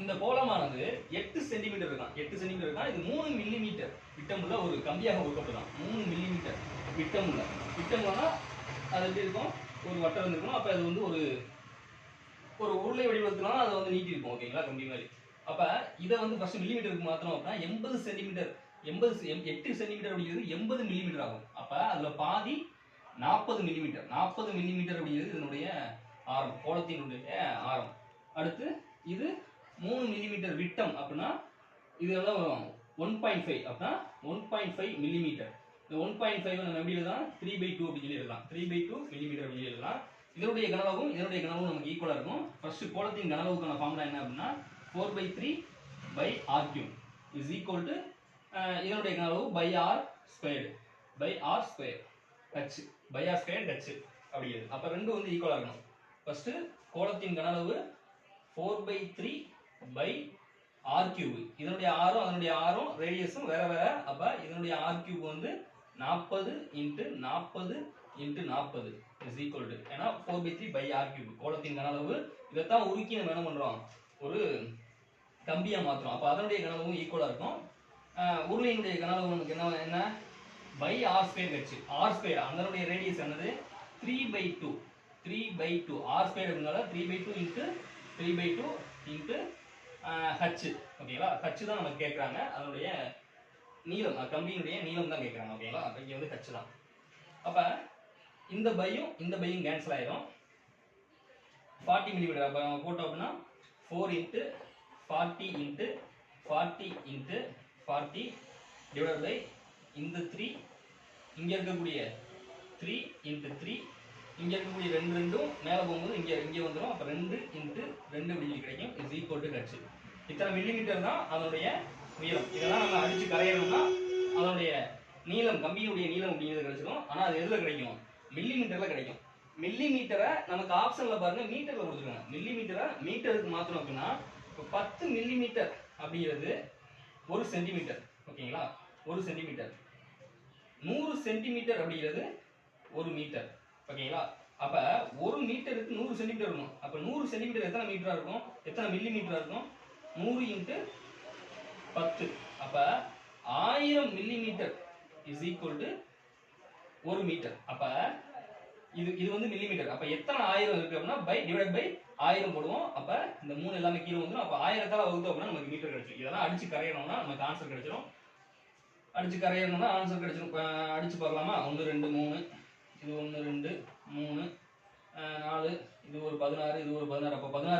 இந்த கோலமானது எட்டு சென்டிமீட்டர் இருக்கான் எட்டு சென்டிமீட்டர் இருக்கான் இது மூணு மில்லிமீட்டர் விட்டமுள்ள ஒரு கம்பியாக கொடுக்கப்படலாம் மூணு மில்லிமீட்டர் விட்டமுள்ள. விட்டமுள்ளனா அது எப்படி இருக்கும்? ஒரு வட்டம் இருந்திருக்கும் அப்போ அது வந்து ஒரு ஒரு உருளை வடிவத்துலாம் அதை வந்து நீட்டி இருக்கும் ஓகேங்களா கம்பி மாதிரி. அப்போ இதை வந்து ஃபர்ஸ்ட் மில்லிமீட்டருக்கு மாத்திரம் அப்படின்னா எண்பது சென்டிமீட்டர் எண்பது எட்டு சென்டிமீட்டர் அப்படிங்கிறது எண்பது மில்லிமீட்டர் ஆகும். அப்போ அதில் பாதி நாற்பது மில்லிமீட்டர் நாற்பது மில்லிமீட்டர் அப்படிங்கிறது இதனுடைய ஆரம். கோலத்தினுடைய ஆரம். அடுத்து இது மூணு மில்லிமீட்டர் விட்டம் அப்படின்னா இதெல்லாம் வரும். ஒன் பாயிண்ட் ஃபைவ் அப்படின்னா ஒன் பாயிண்ட் ஃபைவ் மில்லிமீட்டர் இந்த ஒன் பாயிண்ட் ஃபைவ் நம்ம எப்படி எழுதலாம்? த்ரீ பை டூ அப்படின்னு சொல்லி எழுதலாம். த்ரீ பை டூ மில்லிமீட்டர் அப்படின்னு எழுதலாம். இதனுடைய கனளவும் இதனுடைய கனவும் நமக்கு ஈக்குவலாக இருக்கும். ஃபர்ஸ்ட் கோலத்தின் கனளவுக்கான ஃபார்முலா என்ன அப்படின்னா four by three pi R cube is equal to இதனுடைய கனளவு pi R squared pi R square H pi R square H அப்படிங்கிறது அப்போ ரெண்டும் வந்து ஈக்குவலாக இருக்கணும். ஃபர்ஸ்ட் கோலத்தின் கனளவு four by three pi R cube இதனுடைய ஆரும் அதனுடைய ஆரும் ரேடியஸும் வேற வேற. அப்ப இதனுடைய ஆர் கியூப் வந்து நாற்பது இன்ட்டு நாற்பது இன்ட்டு நாற்பது இஸ் ஈக்குவல் டு ஏன்னா four by three pi R cube கோலத்தின் கனளவு இதைத்தான் உருக்கி நம்ம என்ன பண்றோம்? ஒரு கம்பியை மாற்றுறோம் அப்போ அதனுடைய கனளவும் ஈக்குவலாக இருக்கும். உருளையினுடைய கனளவு நமக்கு என்ன என்ன? பை ஆர் ஸ்கொயர் வச்சு. ஆர் ஸ்கொயர் அதனுடைய ரேடியஸ் என்னது? Three by two three by two R square அப்படின்னால three by two into three by two into H ஓகேங்களா ஹச்சு தான் நமக்கு கேட்குறாங்க அதனுடைய நீளம் கம்பியினுடைய நீளம் தான் கேட்குறாங்க ஓகேங்களா அப்போ இங்கே வந்து ஹச் தான். அப்போ இந்த பையும் இந்த பையும் கேன்சல் ஆயிடும் ஃபார்ட்டி மில்லிமீட்டர் அப்போ நம்ம போட்டோம் அப்படின்னா four into forty into forty into forty divide by இந்த த்ரீ இங்கே இருக்கக்கூடிய த்ரீ இன்ட்டு த்ரீ இங்கே இருக்கக்கூடிய ரெண்டு ரெண்டும் மேலே போகும்போது இங்கே இங்கே வந்துடும் அப்போ ரெண்டு இன்ட்டு ரெண்டு மில்லி கிடைக்கும். இஸ் ஈக்குவல் டு ஹச் இத்தனை மில்லிமீட்டர் தான் அதனுடைய உயரம் இதெல்லாம் நம்ம அடித்து கரையணும்னா அதனுடைய நீளம் கம்பியினுடைய நீளம் அப்படிங்கிறது கிடைச்சிடும் ஆனால் அது எதில் கிடைக்கும்? மில்லிமீட்டரில் கிடைக்கும். மில்லிமீட்டரை நமக்கு ஆப்ஷனில் பாருங்கள் மீட்டரில் கொடுத்துருக்காங்க. மில்லிமீட்டரை மீட்டருக்கு மாற்றணும் அப்படின்னா இப்போ பத்து மில்லிமீட்டர் அப்படிங்கிறது ஒரு சென்டிமீட்டர் ஓகேங்களா? ஒரு சென்டிமீட்டர் நூறு சென்டிமீட்டர் அப்படிங்கிறது ஒரு மீட்டர் ஓகேங்களா? அப்ப ஒரு மீட்டருக்கு நூறு சென்டிமீட்டர் இருக்கும் அப்ப நூறு சென்டிமீட்டர் எத்தனை மீட்டரா இருக்கும்? எத்தனை மில்லி மீட்டரா இருக்கும்? நூறு இன்ட்டு பத்து. அப்ப ஆயிரம் millimetre is equal to ஒரு மீட்டர். அப்ப இது இது வந்து மில்லி மீட்டர் அப்ப எத்தனை ஆயிரம் இருக்கு அப்படின்னா பை டிவைட் பை ஆயிரம் போடுவோம். அப்ப இந்த மூணு எல்லாமே கீழே வந்துடும் அப்ப ஆயிரத்தால வகுத்தோம் அப்படின்னா நமக்கு மீட்டர் கிடைச்சிடும் இதெல்லாம் அடிச்சு கரையணும்னா நமக்கு ஆன்சர் கிடைச்சிடும் அடிச்சு கரையணும்னா ஆன்சர் கிடைச்சிடும் அடிச்சு பார்க்கலாமா? ஒன்று ரெண்டு மூணு. இது ஒன்று ரெண்டு மூணு நாலு இது ஒரு பதினாறு இது ஒரு பதினாறு. அப்போ பதினாறு